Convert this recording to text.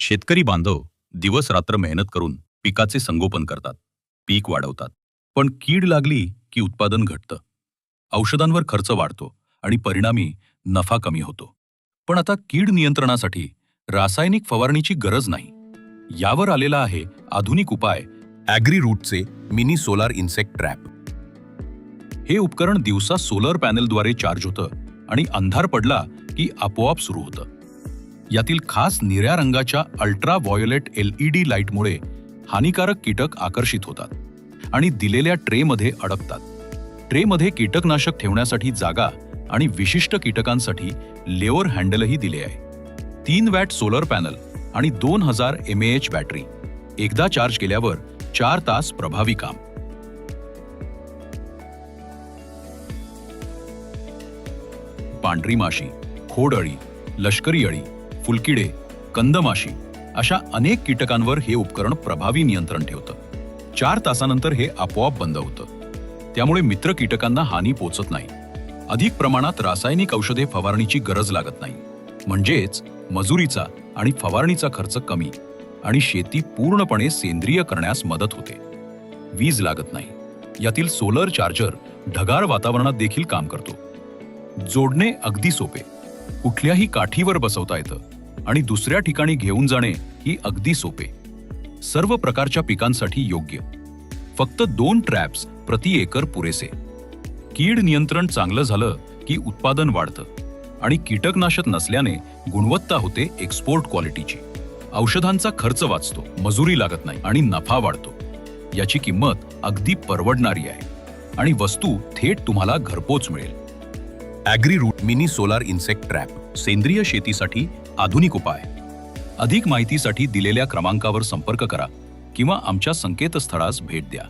शेतकरी बांधव दिवस रात्र मेहनत करून पिकाचे संगोपन करतात पीक वाढवतात. पण कीड लागली की उत्पादन घटतं. औषधांवर खर्च वाढतो आणि परिणामी नफा कमी होतो. पण आता कीड नियंत्रणासाठी रासायनिक फवारणीची गरज नाही. यावर आलेला आहे आधुनिक उपाय ॲग्री रूटचे मिनी सोलार इन्सेक्ट ट्रॅप. हे उपकरण दिवसा सोलर पॅनेलद्वारे चार्ज होतं आणि अंधार पडला की आपोआप सुरू होतं. यातील खास निळ्या रंगाच्या अल्ट्रा व्हायोलेट एलईडी लाईटमुळे हानिकारक कीटक आकर्षित होतात आणि दिलेल्या ट्रेमध्ये अडकतात. ट्रेमध्ये कीटकनाशक ठेवण्यासाठी जागा आणि विशिष्ट कीटकांसाठी लेअर हँडलही दिले आहे. तीन वॅट सोलर पॅनल आणि दोन हजार एम एच बॅटरी एकदा चार्ज केल्यावर चार तास प्रभावी काम. पांढरी माशी खोडअळी लष्करी अळी फुलकिडे कंदमाशी अशा अनेक कीटकांवर हे उपकरण प्रभावी नियंत्रण ठेवतं. चार तासानंतर हे आपोआप बंद होतं. त्यामुळे मित्र कीटकांना हानी पोचत नाही. अधिक प्रमाणात रासायनिक औषधे फवारणीची गरज लागत नाही. म्हणजेच मजुरीचा आणि फवारणीचा खर्च कमी आणि शेती पूर्णपणे सेंद्रिय करण्यास मदत होते. वीज लागत नाही. यातील सोलर चार्जर ढगाळ वातावरणात देखील काम करतो. जोडणे अगदी सोपे. कुठल्याही काठीवर बसवता येतं. आणि दुसऱ्या ठिकाणी घेऊन जाणे ही अगदी सोपे. सर्व प्रकारच्या पिकांसाठी योग्य. फक्त दोन ट्रॅप्स प्रति एकर पुरेसे. कीड नियंत्रण चांगलं झालं की उत्पादन वाढतं. आणि कीटकनाशक नसल्याने गुणवत्ता होते एक्सपोर्ट क्वालिटीची औषधांचा खर्च वाचतो मजुरी लागत नाही आणि नफा वाढतो. याची किंमत अगदी परवडणारी आहे. आणि वस्तू थेट तुम्हाला घरपोच मिळेल. Agri Root mini solar insect trap सेंद्रिय शेतीसाठी आधुनिक उपाय. अधिक माहितीसाठी दिलेल्या क्रमांकावर संपर्क करा किंवा आमच्या संकेतस्थळास भेट द्या.